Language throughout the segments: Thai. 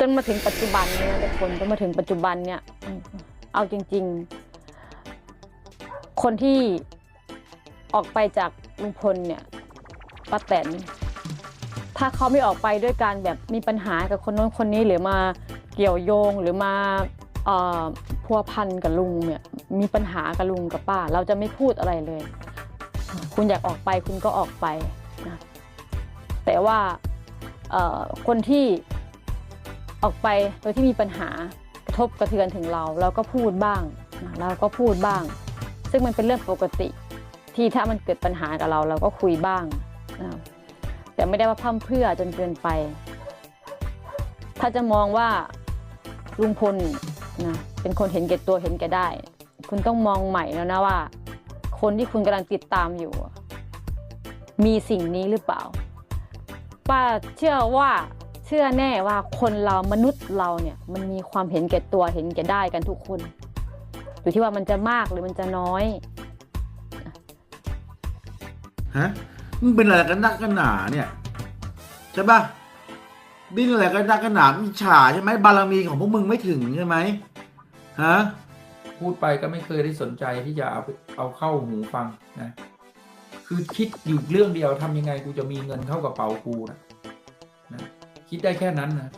จนมาถึงปัจจุบันเนี่ยทุกคนจนมาถึงปัจจุบันเนี่ยเอาจริง ๆ คนที่ออกไปจากลุงพลเนี่ยป้าแตนถ้าเขาไม่ออกไปด้วยการแบบมีปัญหากับคนโน้นคนนี้หรือมาเกี่ยวโยงหรือมาอพัวพันกับลุงเนี่ยมีปัญหากับลุงกับป้า เราจะไม่พูดอะไรเลย คุณอยากออกไปคุณก็ออกไปนะแต่ว่าคนที่ ออกไปโดยที่มีปัญหากระทบกระเทือนถึงเราเราก็พูดบ้างเราก็พูดบ้าง ซึ่งมันเป็นเรื่องปกติ ที่ถ้ามันเกิดปัญหากับเราเราก็คุยบ้างนะแต่ไม่ได้ว่าพร่ำเพื่อจนเกินไป ถ้าจะมองว่าลุงพลนะเป็นคนเห็นแก่ตัวเห็นแก่ได้ คุณต้องมองใหม่แล้วนะว่า คนที่คุณกำลังติดตามอยู่ มีสิ่งนี้หรือเปล่าป้าเชื่อว่า ชื่อแน่ว่าคนเรามนุษย์เราเนี่ยมันมีความเห็นแก่ตัวเห็นแก่ได้กันทุกคน อยู่ที่ว่ามันจะมากหรือมันจะน้อยฮะมึงเป็นอะไรกันนักกันหนาเนี่ยใช่ปะดิ้นอะไรกันนักกันหนาอิจฉาใช่ไหมบารมีของพวกมึงไม่ถึงใช่ไหมฮะพูดไปก็ไม่เคยได้สนใจที่จะเอาเอาเข้าหูฟังนะคือคิดอยู่เรื่องเดียวทำยังไงกูจะมีเงินเข้ากระเป๋ากูนะนะ คิดได้แค่นั้นนะ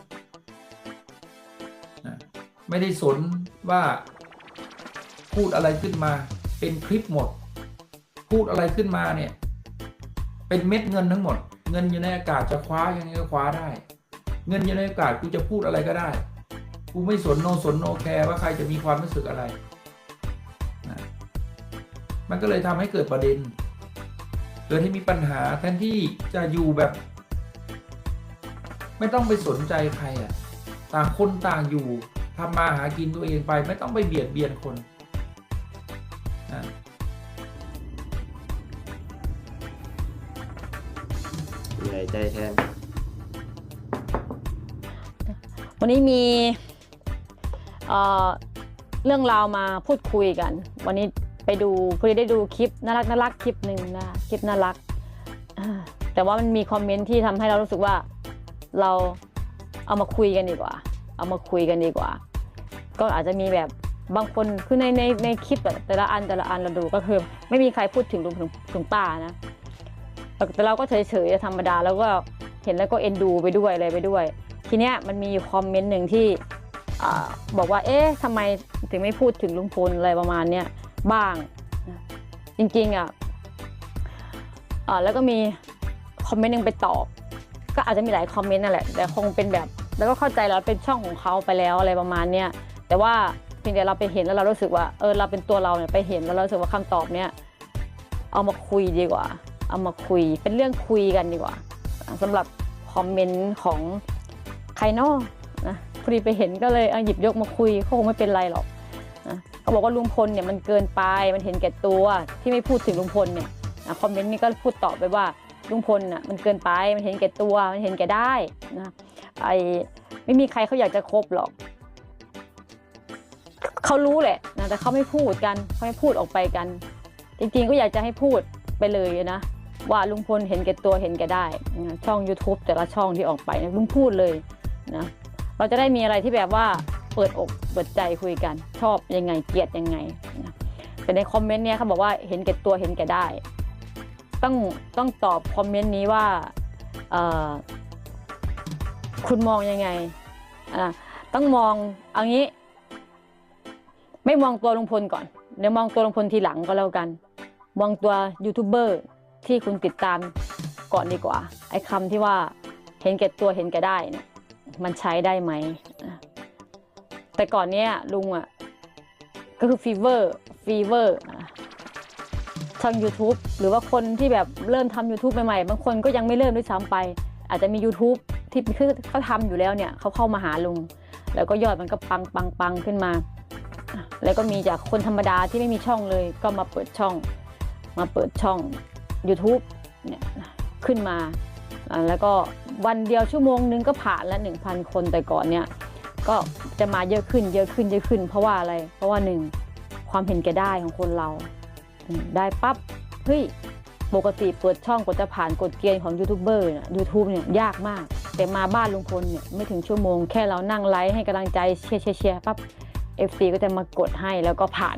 ไม่ได้สนว่าพูดอะไรขึ้นมา เป็นคลิปหมด พูดอะไรขึ้นมาเนี่ย เป็นเม็ดเงินทั้งหมด เงินอยู่ในอากาศจะคว้ายังไงก็คว้าได้ เงินอยู่ในอากาศกูจะพูดอะไรก็ได้กูไม่สนโนสนโนแคร์ว่าใครจะมีความรู้สึกอะไรนะมันก็เลยทำให้เกิดประเด็น เกิดให้มีปัญหาแทนที่จะอยู่แบบ ไม่ต้องไปสนใจใครอะต่างคนต่างอยู่ทำมาหากินตัวเองไป ไม่ต้องไปเบียดเบียนคนนะเหนื่อยใจแทน วันนี้มีเอ่อเรื่องราวมาพูดคุยกัน วันนี้ไปดูพอดีได้ดูคลิปน่ารักน่ารักคลิปหนึ่งนะคลิปน่ารักอ่าแต่ว่ามันมีคอมเมนต์ที่ทำให้เรารู้สึกว่า เราเอามาคุยกันดีกว่า เอามาคุยกันดีกว่า ก็อาจจะมีแบบบางคนคือในในในคลิปแต่ละอันแต่ละอันเราดูก็คือ ไม่มีใครพูดถึงลุงถึงถึงป้านะแต่เราก็เฉยๆธรรมดาแล้วก็เห็นแล้วก็เอ็นดูไปด้วยอะไรไปด้วย ทีเนี้ยมันมีอยู่คอมเมนต์หนึ่งที่อบอกว่า เอ๊ะทำไมถึงไม่พูดถึงลุงพลอะไรประมาณเนี้ยบ้างจริงๆอะอ่าแล้วก็มีคอมเมนต์หนึ่งไปตอบ ก็อาจจะมีหลายคอมเมนต์นั่นแหละแต่คงเป็นแบบ แล้วก็เข้าใจแล้วเป็นช่องของเขาไปแล้วอะไรประมาณเนี้ยแต่ว่าเพียงแต่เราไปเห็นแล้วเรารู้สึกว่าเออเราเป็นตัวเราเนี่ยไปเห็นแล้วเรารู้สึกว่าคำตอบเนี้ยเอามาคุยดีกว่า เอามาคุยเป็นเรื่องคุยกันดีกว่าสำหรับคอมเมนต์ของใครนอะนะพอดีไปเห็นก็เลยเอาหยิบยกมาคุยเขาคงไม่เป็นไรหรอกนะเขาบอกว่าลุงพลเนี่ยมันเกินไปมันเห็นแก่ตัวที่ไม่พูดถึงลุงพลเนี่ยนะคอมเมนต์นี้ก็พูดตอบไปว่า ลุงพลน่ะมันเกินไปมันเห็นแก่ตัวมันเห็นแก่ได้นะไอไม่มีใครเขาอยากจะคบหรอกเขารู้แหละนะแต่เขาไม่พูดกันเขาไม่พูดออกไปกัน จริงๆก็อยากจะให้พูดไปเลยนะว่าลุงพลเห็นแก่ตัวเห็นแก่ได้นะช่อง YouTube แต่ละช่องที่ออกไปนะลุงพูดเลยนะเราจะได้มีอะไรที่แบบว่าเปิดอกเปิดใจคุยกัน ชอบยังไงเกลียดยังไงนะแต่ในคอมเมนต์เนี้ยเขาบอกว่าเห็นแก่ตัวเห็นแก่ได้ ต้องต้องตอบคอมเมนต์นี้ว่าคุณมองยังไงต้องมองเอางี้ ไม่มองตัวลุงพลก่อนเดี๋ยวมองตัวลุงพลทีหลังก็แล้วกัน มองตัวยูทูบเบอร์ที่คุณติดตามก่อนดีกว่า ไอ้คำที่ว่าเห็นแก่ตัวเห็นแก่ได้เนี่ยมันใช้ได้ไหม แต่ก่อนเนี้ยลุงอะก็คือฟีเวอร์ฟีเวอร์ ช่อง YouTube หรือว่าคนที่แบบเริ่มทำ YouTube ใหม่ๆ บางคนก็ยังไม่เริ่มด้วยซ้ำไป อาจจะมี YouTube ที่เขาทำอยู่แล้วเนี่ยเขาเข้ามาหาลุง แล้วก็ยอดมันก็ปังปังปังขึ้นมา แล้วก็มีจากคนธรรมดาที่ไม่มีช่องเลยก็มาเปิดช่อง มาเปิดช่อง YouTube เนี่ยขึ้นมา แล้วก็วันเดียวชั่วโมงนึงก็ผ่านละ 1,000 คนแต่ก่อนเนี่ยก็จะมาเยอะขึ้นเยอะขึ้นเยอะขึ้น เพราะว่าอะไร เพราะว่าหนึ่งความเห็นแก่ได้ของคนเรา ได้ปั๊บเฮ้ยปกติเปิดช่องกว่าจะผ่านกฎเกณฑ์ของยูทูบเบอร์เนี่ยยูทูบเนี่ยยากมาก แต่มาบ้านลุงพลเนี่ยไม่ถึงชั่วโมงแค่เรานั่งไลฟ์ให้กำลังใจเชียร์เชียร์เชียร์ปั๊บเอฟซีก็จะมากดให้แล้วก็ผ่าน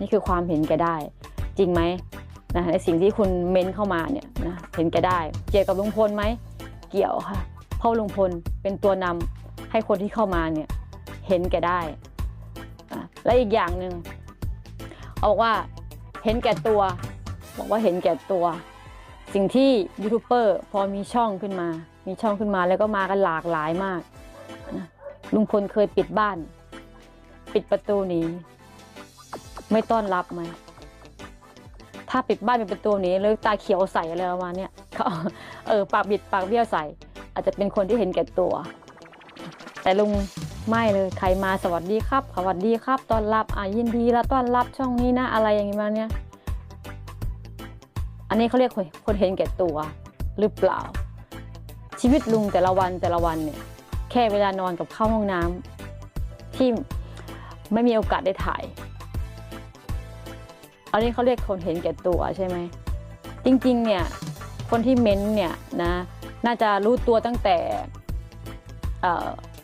นี่คือความเห็นแก่ได้ จริงไหมนะในสิ่งที่คุณเม้นเข้ามาเนี่ยนะเห็นแก่ได้ เกี่ยวกับลุงพลไหมเกี่ยวค่ะเพราะลุงพลเป็นตัวนำให้คนที่เข้ามาเนี่ยเห็นแก่ได้และอีกอย่างหนึ่งเอาบอกว่า เห็นแก่ตัว บอกว่าเห็นแก่ตัว สิ่งที่ยูทูบเบอร์พอมีช่องขึ้นมา มีช่องขึ้นมาแล้วก็มากันหลากหลายมากนะลุงพลเคยปิดบ้าน ปิดประตูหนีไม่ต้อนรับไหมถ้าปิดบ้านเปิดประตูหนีแล้วตาเขียวใส่อะไรประมาณเนี้ยเขาเออปากบิดปากเบี้ยวใส่ อาจจะเป็นคนที่เห็นแก่ตัว แต่ลุง ไม่เลยใครมาสวัสดีครับ สวัสดีครับต้อนรับอะยินดีแล้วต้อนรับช่องนี้นะอะไรอย่างงี้มาเนี้ยอันนี้เขาเรียกคนคนเห็นแก่ตัวหรือเปล่า ชีวิตลุงแต่ละวันแต่ละวันเนี่ย แค่เวลานอนกับเข้าห้องน้ำที่ไม่มีโอกาสได้ถ่าย อันนี้เขาเรียกคนเห็นแก่ตัวใช่ไหมจริงๆเนี่ยคนที่เม้นต์เนี่ยนะน่าจะรู้ตัวตั้งแต่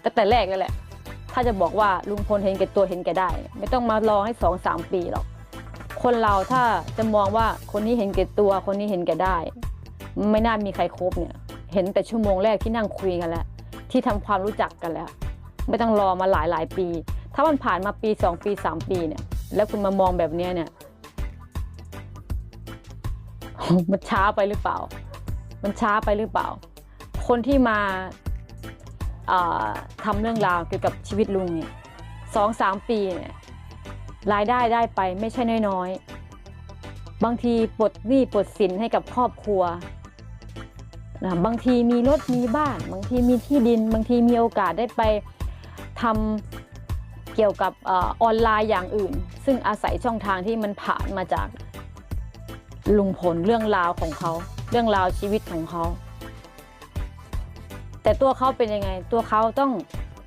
ตั้งแต่แรกแล้วแหละ ถ้าจะบอกว่าลุงพลเห็นแก่ตัวเห็นแก่ได้ ไม่ต้องมารอให้สองสามปีหรอก คนเราถ้าจะมองว่าคนนี้เห็นแก่ตัว คนนี้เห็นแก่ได้ ไม่น่ามีใครครบเนี่ย เห็นแต่ชั่วโมงแรกที่นั่งคุยกันแล้ว ที่ทำความรู้จักกันแล้ว ไม่ต้องรอมาหลายหลายปี ถ้ามันผ่านมาปีสองปีสามปีเนี่ย แล้วคุณมามองแบบเนี้ยเนี่ยมันช้าไปหรือเปล่า มันช้าไปหรือเปล่า คนที่มา อ่าทำเรื่องราวเกี่ยวกับชีวิตลุงเนี่ยสองสามปีเนี่ยรายได้ได้ไปไม่ใช่น้อยๆ บางทีปลดหนี้ปลดสินให้กับครอบครัวนะบางทีมีรถมีบ้าน บางทีมีที่ดิน บางทีมีโอกาสได้ไปทำเกี่ยวกับอออนไลน์อย่างอื่น ซึ่งอาศัยช่องทางที่มันผ่านมาจากลุงพลเรื่องราวของเขา เรื่องราวชีวิตของเขา แต่ตัวเขาเป็นยังไง ตัวเขาต้อง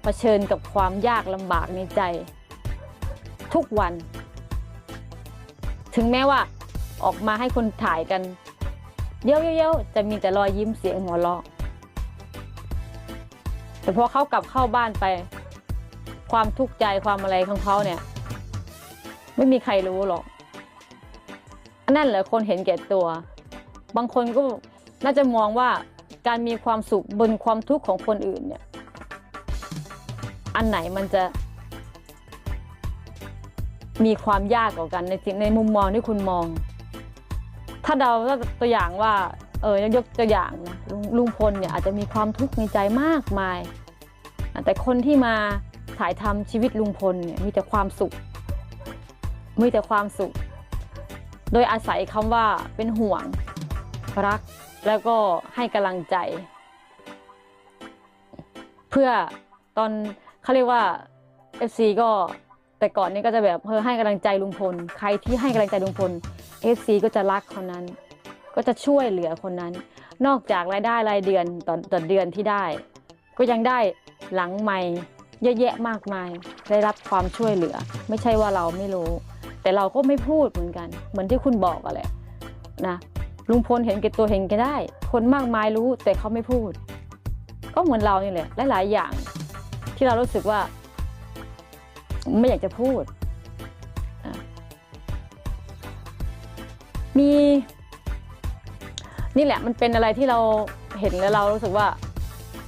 เผชิญกับความยากลำบากในใจ ทุกวัน ถึงแม้ว่าออกมาให้คนถ่ายกัน เย้ยวๆจะมีแต่รอยยิ้มเสียงหัวเราะแต่พอเขากลับเข้าบ้านไป ความทุกข์ใจความอะไรของเขาเนี่ย ไม่มีใครรู้หรอกนั่นแหละคนเห็นแก่ตัว บางคนก็น่าจะมองว่า การมีความสุขบนความทุกข์ของคนอื่นเนี่ย อันไหนมันจะ มีความยากกว่ากันในในมุมมองที่คุณมอง ถ้าเราตัวอย่างว่า เออยกตัวอย่างนะลุงลุงพลเนี่ยอาจจะมีความทุกข์ในใจมากมาย แต่คนที่มาถ่ายทำชีวิตลุงพลเนี่ยมีแต่ความสุข มีแต่ความสุข โดยอาศัยคำว่าเป็นห่วงรัก แล้วก็ให้กำลังใจ เพื่อตอนเขาเรียกว่า FC ก็แต่ก่อนนี้ก็จะแบบเออให้กำลังใจลุงพล ใครที่ให้กำลังใจลุงพล FC ก็จะรักคนนั้น ก็จะช่วยเหลือคนนั้น นอกจากรายได้รายเดือนต่อต่อเดือนที่ได้ ก็ยังได้หลังใหม่เยอะแยะมากมาย ได้รับความช่วยเหลือ ไม่ใช่ว่าเราไม่รู้ แต่เราก็ไม่พูดเหมือนกัน เหมือนที่คุณบอกอะแหละนะ ลุงพลเห็นแก่ตัวเห็นแก่ได้ คนมากมายรู้แต่เขาไม่พูด ก็เหมือนเรานี่แหละหลายๆอย่าง ที่เรารู้สึกว่า ไม่อยากจะพูด มี นี่แหละมันเป็นอะไรที่เราเห็นแล้วเรารู้สึกว่า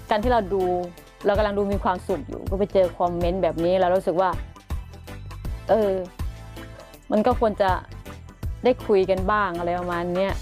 การที่เราดู เรากำลังดูมีความสุขอยู่ ก็ไปเจอคอมเมนต์แบบนี้เรารู้สึกว่า เออ มันก็ควรจะได้คุยกันบ้างอะไรประมาณเนี้ย